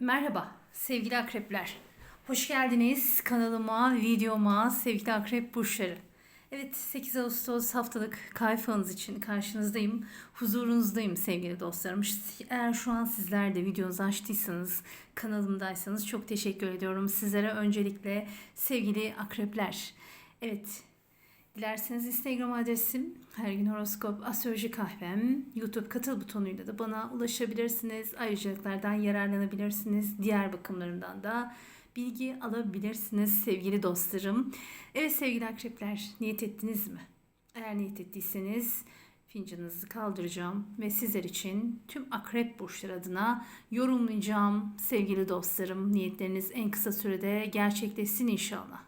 Merhaba sevgili akrepler. Hoş geldiniz kanalıma, videoma sevgili akrep burçları. Evet 8 Ağustos haftalık kayfanız için karşınızdayım. Huzurunuzdayım sevgili dostlarım. Eğer şu an sizler de videonuzu açtıysanız, kanalımdaysanız çok teşekkür ediyorum. Sizlere öncelikle sevgili akrepler. Evet Dilerseniz Instagram adresim her gün horoskop astroloji kahvem YouTube katıl butonuyla da bana ulaşabilirsiniz. Ayrıcalıklardan yararlanabilirsiniz. Diğer bakımlarımdan da bilgi alabilirsiniz sevgili dostlarım. Evet sevgili akrepler niyet ettiniz mi? Eğer niyet ettiyseniz fincanınızı kaldıracağım ve sizler için tüm akrep burçları adına yorumlayacağım sevgili dostlarım. Niyetleriniz en kısa sürede gerçekleşsin inşallah.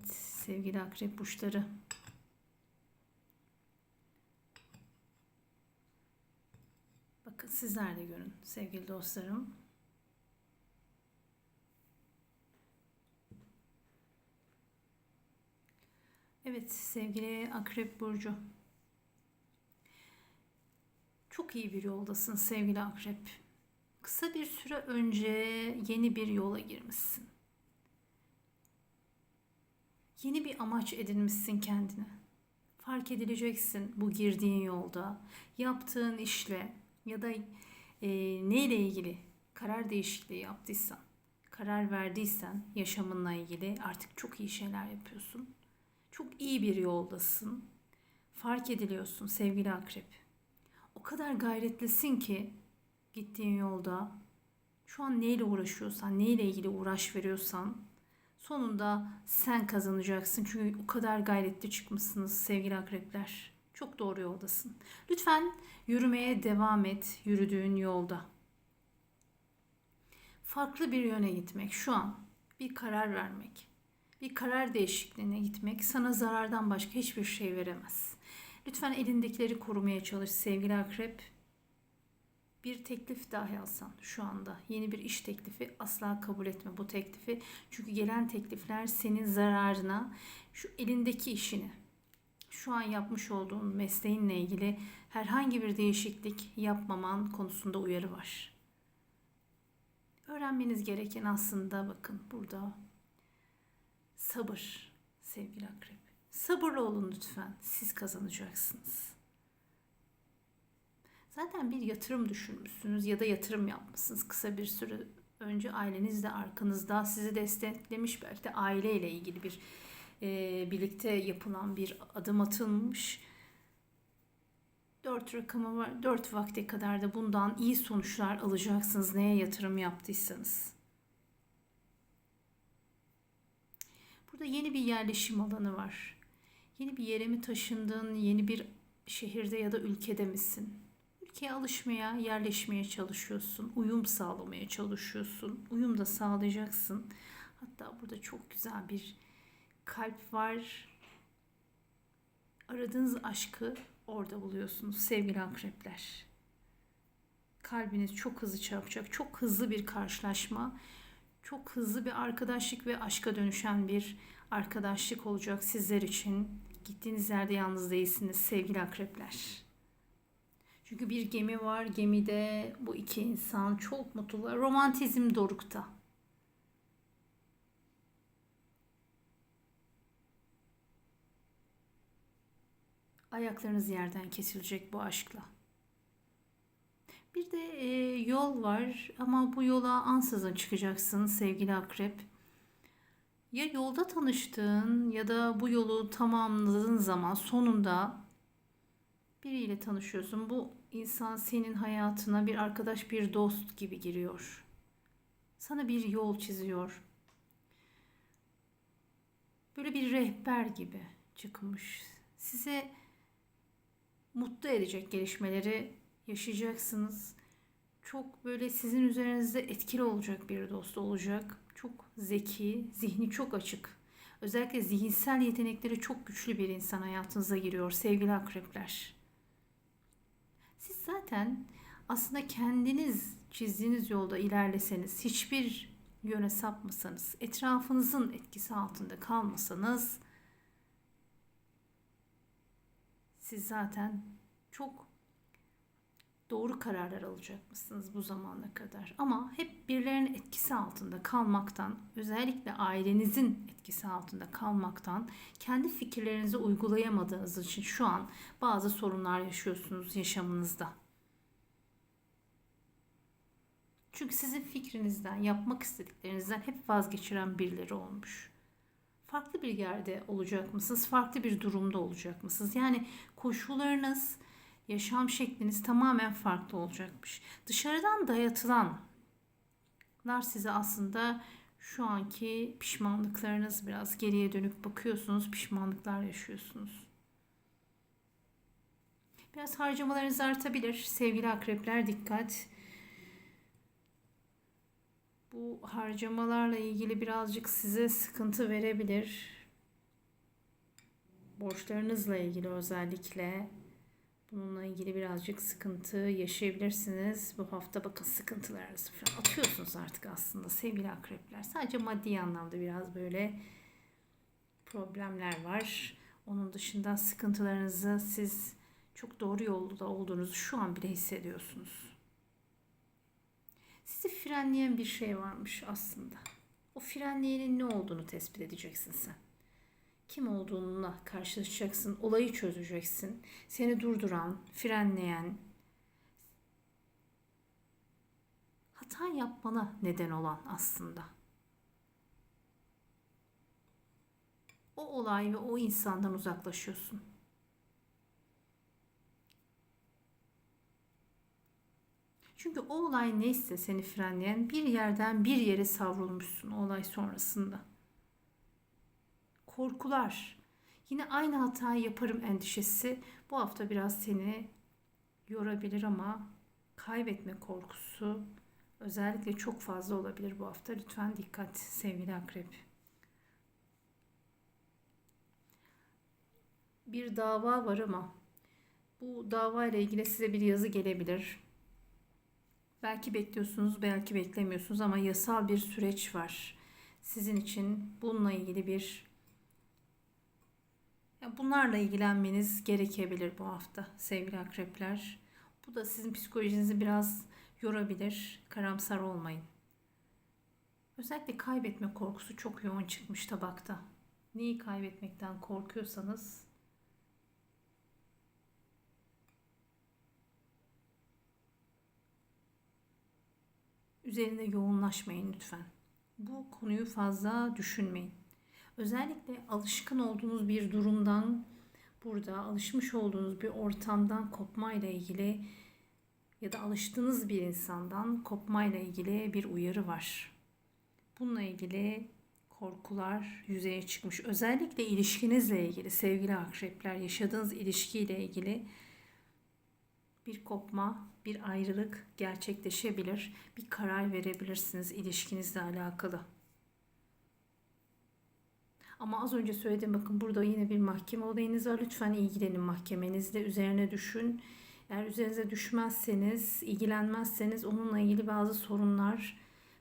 Evet sevgili akrep burçları. Bakın sizler de görün sevgili dostlarım. Evet sevgili akrep burcu. Çok iyi bir yoldasın sevgili akrep. Kısa bir süre önce yeni bir yola girmişsin Yeni bir amaç edinmişsin kendine. Fark edileceksin bu girdiğin yolda, yaptığın işle ya da e, neyle ilgili karar değişikliği yaptıysan, karar verdiysen yaşamınla ilgili artık çok iyi şeyler yapıyorsun. Çok iyi bir yoldasın. Fark ediliyorsun sevgili akrep. O kadar gayretlisin ki gittiğin yolda şu an neyle uğraşıyorsan, neyle ilgili uğraş veriyorsan Sonunda sen kazanacaksın. Çünkü o kadar gayretli çıkmışsınız sevgili akrepler. Çok doğru yoldasın. Lütfen yürümeye devam et yürüdüğün yolda. Farklı bir yöne gitmek şu an bir karar vermek, bir karar değişikliğine gitmek sana zarardan başka hiçbir şey veremez. Lütfen elindekileri korumaya çalış sevgili akrep bir teklif dahi alsan şu anda yeni bir iş teklifi asla kabul etme bu teklifi. Çünkü gelen teklifler senin zararına şu elindeki işini şu an yapmış olduğun mesleğinle ilgili herhangi bir değişiklik yapmaman konusunda uyarı var. Öğrenmeniz gereken aslında bakın burada sabır sevgili akrep. Sabırlı olun lütfen. Siz kazanacaksınız. Zaten bir yatırım düşünmüşsünüz ya da yatırım yapmışsınız kısa bir süre önce aileniz de arkanızda sizi desteklemiş belki de aileyle ilgili bir e, birlikte yapılan bir adım atılmış. Dört rakamı var. Dört vakte kadar da bundan iyi sonuçlar alacaksınız neye yatırım yaptıysanız. Burada yeni bir yerleşim alanı var. Yeni bir yere mi taşındın, yeni bir şehirde ya da ülkede misin? Ülkeye alışmaya, yerleşmeye çalışıyorsun. Uyum sağlamaya çalışıyorsun. Uyum da sağlayacaksın. Hatta burada çok güzel bir kalp var. Aradığınız aşkı orada buluyorsunuz sevgili akrepler. Kalbiniz çok hızlı çarpacak. Çok hızlı bir karşılaşma. Çok hızlı bir arkadaşlık ve aşka dönüşen bir arkadaşlık olacak sizler için. Gittiğiniz yerde yalnız değilsiniz sevgili akrepler. Çünkü bir gemi var. Gemide bu iki insan çok mutlular. Romantizm dorukta. Ayaklarınız yerden kesilecek bu aşkla. Bir de e, yol var ama bu yola ansızın çıkacaksın sevgili akrep. Ya yolda tanıştığın ya da bu yolu tamamladığın zaman sonunda biriyle tanışıyorsun. Bu insan senin hayatına bir arkadaş, bir dost gibi giriyor. Sana bir yol çiziyor. Böyle bir rehber gibi çıkmış. Size mutlu edecek gelişmeleri yaşayacaksınız. Çok böyle sizin üzerinizde etkili olacak bir dost olacak. Çok zeki, zihni çok açık. Özellikle zihinsel yetenekleri çok güçlü bir insan hayatınıza giriyor sevgili akrepler. Siz zaten aslında kendiniz çizdiğiniz yolda ilerleseniz, hiçbir yöne sapmasanız, etrafınızın etkisi altında kalmasanız siz zaten çok doğru kararlar alacak mısınız bu zamana kadar? Ama hep birilerinin etkisi altında kalmaktan, özellikle ailenizin etkisi altında kalmaktan, kendi fikirlerinizi uygulayamadığınız için şu an bazı sorunlar yaşıyorsunuz yaşamınızda. Çünkü sizin fikrinizden, yapmak istediklerinizden hep vazgeçiren birileri olmuş. Farklı bir yerde olacak mısınız? Farklı bir durumda olacak mısınız? Yani koşullarınız, yaşam şekliniz tamamen farklı olacakmış. Dışarıdan dayatılanlar size aslında şu anki pişmanlıklarınız biraz geriye dönüp bakıyorsunuz, pişmanlıklar yaşıyorsunuz. Biraz harcamalarınız artabilir. Sevgili akrepler dikkat. Bu harcamalarla ilgili birazcık size sıkıntı verebilir. Borçlarınızla ilgili özellikle bununla ilgili birazcık sıkıntı yaşayabilirsiniz. Bu hafta bakın sıkıntılarınızı falan atıyorsunuz artık aslında sevgili akrepler. Sadece maddi anlamda biraz böyle problemler var. Onun dışında sıkıntılarınızı siz çok doğru yolda olduğunuzu şu an bile hissediyorsunuz. Sizi frenleyen bir şey varmış aslında. O frenleyenin ne olduğunu tespit edeceksin sen. Kim olduğunla karşılaşacaksın, olayı çözeceksin. Seni durduran, frenleyen, hata yapmana neden olan aslında. O olay ve o insandan uzaklaşıyorsun. Çünkü o olay neyse seni frenleyen bir yerden bir yere savrulmuşsun olay sonrasında. Korkular, yine aynı hatayı yaparım endişesi bu hafta biraz seni yorabilir ama kaybetme korkusu özellikle çok fazla olabilir bu hafta. Lütfen dikkat sevgili akrep. Bir dava var ama bu dava ile ilgili size bir yazı gelebilir Belki bekliyorsunuz, belki beklemiyorsunuz ama yasal bir süreç var. Sizin için bununla ilgili bir bunlarla ilgilenmeniz gerekebilir bu hafta sevgili akrepler. Bu da sizin psikolojinizi biraz yorabilir. Karamsar olmayın. Özellikle kaybetme korkusu çok yoğun çıkmış tabakta. Neyi kaybetmekten korkuyorsanız üzerinde yoğunlaşmayın lütfen. Bu konuyu fazla düşünmeyin. Özellikle alışkın olduğunuz bir durumdan burada alışmış olduğunuz bir ortamdan kopmayla ilgili ya da alıştığınız bir insandan kopmayla ilgili bir uyarı var. Bununla ilgili korkular yüzeye çıkmış. Özellikle ilişkinizle ilgili sevgili akrepler yaşadığınız ilişkiyle ilgili bir kopma, bir ayrılık gerçekleşebilir. Bir karar verebilirsiniz ilişkinizle alakalı. Ama az önce söyledim bakın burada yine bir mahkeme olayınız var. Lütfen ilgilenin mahkemenizde. Üzerine düşün. Eğer üzerinize düşmezseniz, ilgilenmezseniz onunla ilgili bazı sorunlar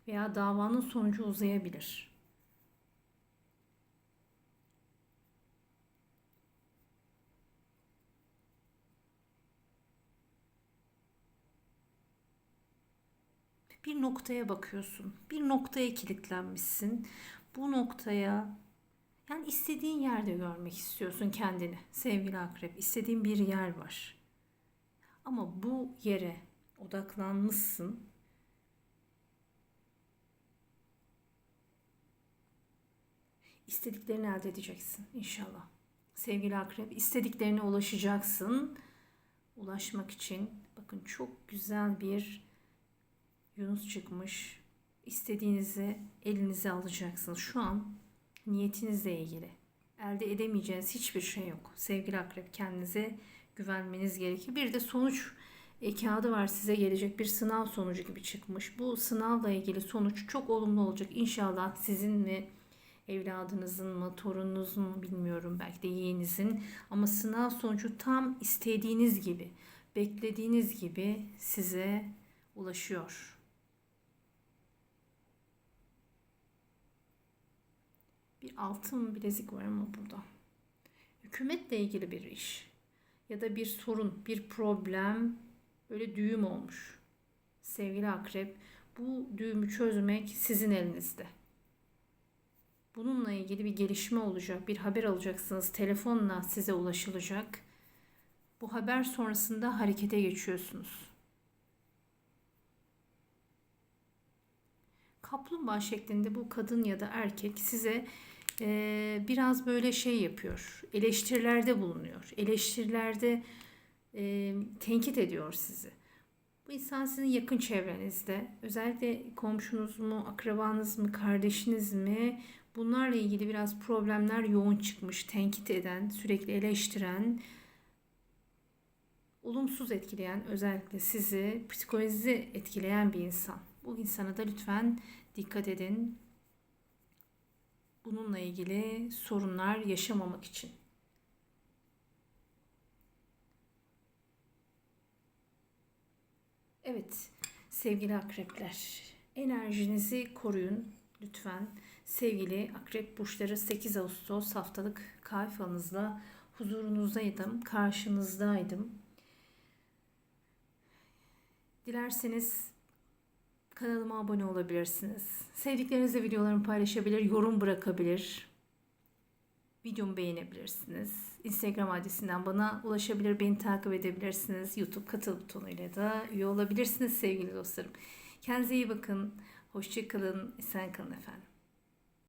veya davanın sonucu uzayabilir. bir noktaya bakıyorsun. Bir noktaya kilitlenmişsin. Bu noktaya yani istediğin yerde görmek istiyorsun kendini. Sevgili akrep, istediğin bir yer var. Ama bu yere odaklanmışsın. İstediklerini elde edeceksin inşallah. Sevgili akrep, istediklerine ulaşacaksın. Ulaşmak için bakın çok güzel bir Yunus çıkmış. İstediğinizi elinize alacaksınız. Şu an niyetinizle ilgili. Elde edemeyeceğiniz hiçbir şey yok. Sevgili akrep kendinize güvenmeniz gerekir. Bir de sonuç e, kağıdı var size gelecek bir sınav sonucu gibi çıkmış. Bu sınavla ilgili sonuç çok olumlu olacak. İnşallah sizin mi evladınızın mı, torununuzun mu bilmiyorum belki de yeğeninizin ama sınav sonucu tam istediğiniz gibi, beklediğiniz gibi size ulaşıyor. Bir altın bilezik var ama burada. Hükümetle ilgili bir iş ya da bir sorun, bir problem böyle düğüm olmuş. Sevgili akrep, bu düğümü çözmek sizin elinizde. Bununla ilgili bir gelişme olacak, bir haber alacaksınız. Telefonla size ulaşılacak. Bu haber sonrasında harekete geçiyorsunuz. Kaplumbağa şeklinde bu kadın ya da erkek size eee, biraz böyle şey yapıyor. Eleştirilerde bulunuyor. Eleştirilerde eee, tenkit ediyor sizi. Bu insan sizin yakın çevrenizde. Özellikle komşunuz mu, akrabanız mı, kardeşiniz mi? Bunlarla ilgili biraz problemler yoğun çıkmış. Tenkit eden, sürekli eleştiren, olumsuz etkileyen özellikle sizi psikolojinizi etkileyen bir insan. Bu insana da lütfen dikkat edin. Bununla ilgili sorunlar yaşamamak için. Evet sevgili akrepler enerjinizi koruyun lütfen. Sevgili akrep burçları 8 Ağustos haftalık kahve falınızla huzurunuzdaydım, karşınızdaydım. Dilerseniz kanalıma abone olabilirsiniz. Sevdiklerinizle videolarımı paylaşabilir, yorum bırakabilir. Videomu beğenebilirsiniz. Instagram adresinden bana ulaşabilir, beni takip edebilirsiniz. YouTube katıl butonuyla da üye olabilirsiniz sevgili dostlarım. Kendinize iyi bakın. Hoşçakalın. Esen kalın efendim.